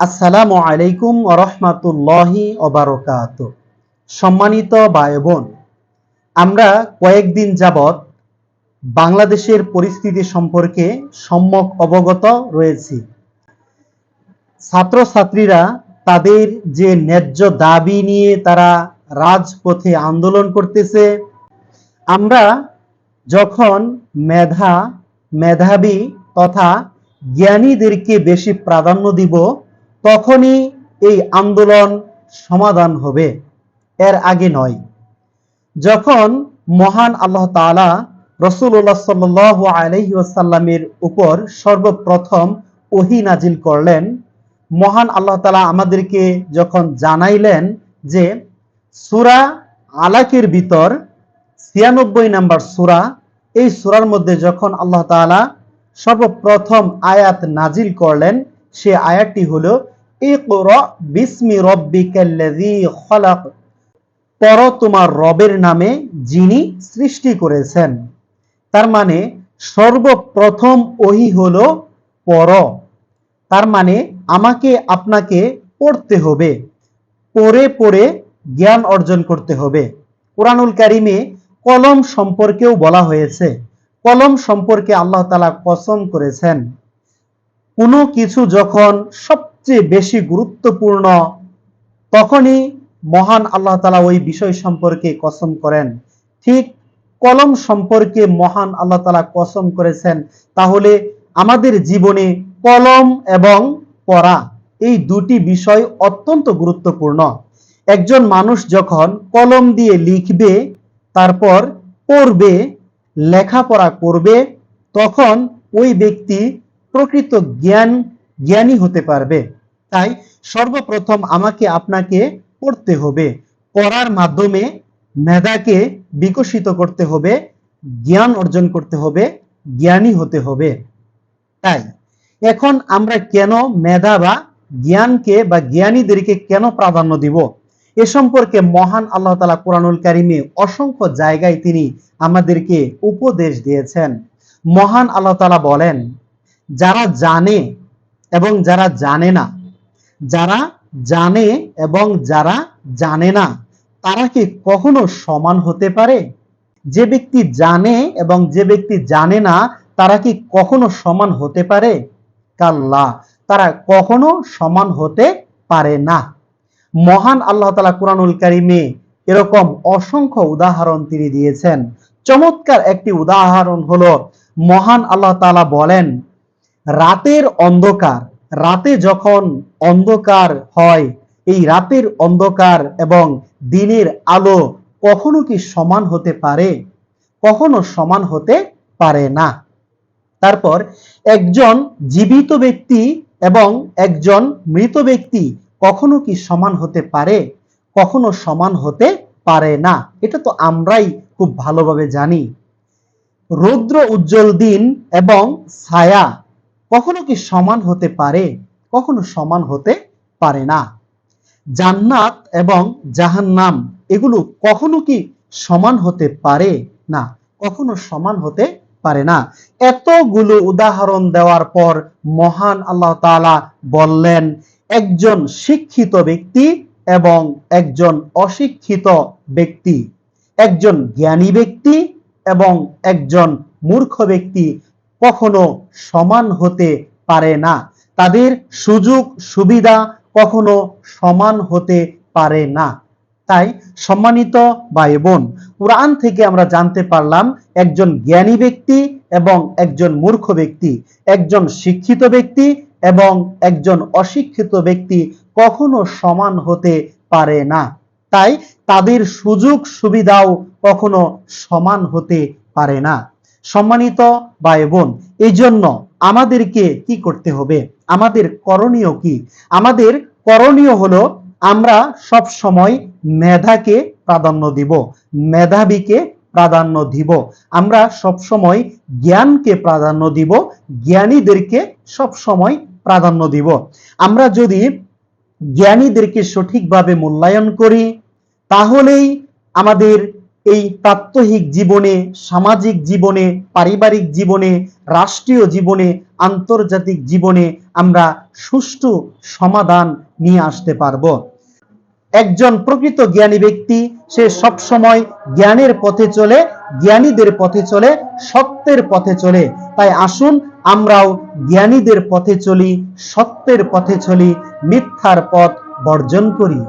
আসসালামু আলাইকুম রহমাতুল্লাহি অবারকাত সম্মানিত ভাই বোন আমরা কয়েকদিন যাবৎ বাংলাদেশের পরিস্থিতি সম্পর্কে সম্যক অবগত রয়েছি। ছাত্রছাত্রীরা তাদের যে ন্যায্য দাবি নিয়ে তারা রাজপথে আন্দোলন করতেছে, আমরা যখন মেধা, মেধাবী তথা জ্ঞানীদেরকে বেশি প্রাধান্য দিব তখনই এই আন্দোলন সমাধান হবে। এর আগে নয়। যখন মহান আল্লাহ তাআলা রসুল্লাহ সাল্ল আলহি ওয়াসাল্লামের উপর সর্বপ্রথম ওহি নাজিল করলেন, মহান আল্লাহ তাআলা আমাদেরকে যখন জানাইলেন যে সুরা আলাকের ভিতর ছিয়ানব্বই নাম্বার সুরা, এই সুরার মধ্যে যখন আল্লাহ তাআলা সর্বপ্রথম আয়াত নাজিল করলেন সে আয়াতটি হলো বিসমি খলাক। পর তোমার রবের নামে যিনি সৃষ্টি করেছেন। তার মানে সর্বপ্রথম ওহি হলো পর তার মানে আমাকে আপনাকে পড়তে হবে। পড়ে পড়ে জ্ঞান অর্জন করতে হবে। কোরআনুল কারিমে কলম সম্পর্কেও বলা হয়েছে। কলম সম্পর্কে আল্লাহ তালা কসম করেছেন। কোনো কিছু যখন সবচেয়ে বেশি গুরুত্বপূর্ণ, তখনই মহান আল্লাহ তালা ওই বিষয় সম্পর্কে কসম করেন। ঠিক কলম সম্পর্কে মহান আল্লাহ তালা কসম করেছেন, তাহলে আমাদের জীবনে কলম এবং পড়া এই দুটি বিষয় অত্যন্ত গুরুত্বপূর্ণ। একজন মানুষ যখন কলম দিয়ে লিখবে, তারপর পড়বে, লেখাপড়া করবে, তখন ওই ব্যক্তি প্রকৃত জ্ঞান, জ্ঞানী হতে পারবে। তাই সর্বপ্রথম আমাকে আপনাকে পড়তে হবে। পড়ার মাধ্যমে মেধাকে বিকশিত করতে হবে, জ্ঞান অর্জন করতে হবে, জ্ঞানী হতে হবে। তাই এখন আমরা কেন মেধা বা জ্ঞানকে বা জ্ঞানীদেরকে কেন প্রাধান্য দিব? এ সম্পর্কে মহান আল্লাহ তালা কোরআনুল কারিমে অসংখ্য জায়গায় তিনি আমাদেরকে উপদেশ দিয়েছেন। মহান আল্লাহ তালা বলেন যারা জানে এবং যারা জানে না, যারা জানে এবং যারা জানে না, তারা কি কখনো সমান হতে পারে? যে ব্যক্তি জানে এবং যে ব্যক্তি জানে না, তারা কি কখনো সমান হতে পারে? কাল্লা, তারা কখনো সমান হতে পারে না। মহান আল্লাহ তালা কোরআনুল কারিমে এরকম অসংখ্য উদাহরণ তিনি দিয়েছেন। চমৎকার একটি উদাহরণ হলো, মহান আল্লাহ তালা বলেন রাতের অন্ধকার, রাতে যখন অন্ধকার হয়, এই রাতের অন্ধকার এবং দিনের আলো কখনো কি সমান হতে পারে? কখনো সমান হতে পারে না। তারপর একজন জীবিত ব্যক্তি এবং একজন মৃত ব্যক্তি কখনো কি সমান হতে পারে? কখনো সমান হতে পারে না। এটা তো আমরাই খুব ভালোভাবে জানি। রৌদ্র উজ্জ্বল দিন এবং ছায়া কখনো কি সমান হতে পারে? কখনো সমান হতে পারে না। জান্নাত এবং জাহান্নাম, এগুলো কখনো কি সমান হতে পারে? না, কখনো সমান হতে পারে না। এতগুলো উদাহরণ দেওয়ার পর মহান আল্লাহ তাআলা বললেন, একজন শিক্ষিত ব্যক্তি এবং একজন অশিক্ষিত ব্যক্তি, একজন জ্ঞানী ব্যক্তি এবং একজন মূর্খ ব্যক্তি কখনো সমান হতে পারে না। তাদের সুযোগ সুবিধা কখনো সমান হতে পারে না। তাই সম্মানিত ভাই বোন কোরআন থেকে আমরা জানতে পারলাম একজন জ্ঞানী ব্যক্তি এবং একজন মূর্খ ব্যক্তি, একজন শিক্ষিত ব্যক্তি এবং একজন অশিক্ষিত ব্যক্তি কখনো সমান হতে পারে না। তাই তাদের সুযোগ সুবিধাও কখনো সমান হতে পারে না। সম্মানিত ভাই বোন এই জন্য আমাদেরকে কি করতে হবে? আমাদের করণীয় কি? আমাদের করণীয় হলো আমরা সব সময় মেধাকে প্রাধান্য দিব, মেধাবীকে প্রাধান্য দিব। আমরা সব সময় জ্ঞানকে প্রাধান্য দিব, জ্ঞানীদেরকে সব সময় প্রাধান্য দিব। আমরা যদি জ্ঞানীদেরকে সঠিকভাবে মূল্যায়ন করি, তাহলেই আমাদের এই প্রাত্যহিক জীবনে, সামাজিক জীবনে, পারিবারিক জীবনে, রাষ্ট্রীয় জীবনে, আন্তর্জাতিক জীবনে আমরা সুষ্ঠু সমাধান নিয়ে আসতে পারব। একজন প্রকৃত জ্ঞানী ব্যক্তি, সে সব সময় জ্ঞানের পথে চলে, জ্ঞানীদের পথে চলে, সত্যের পথে চলে। তাই আসুন, আমরাও জ্ঞানীদের পথে চলি, সত্যের পথে চলি, মিথ্যার পথ বর্জন করি।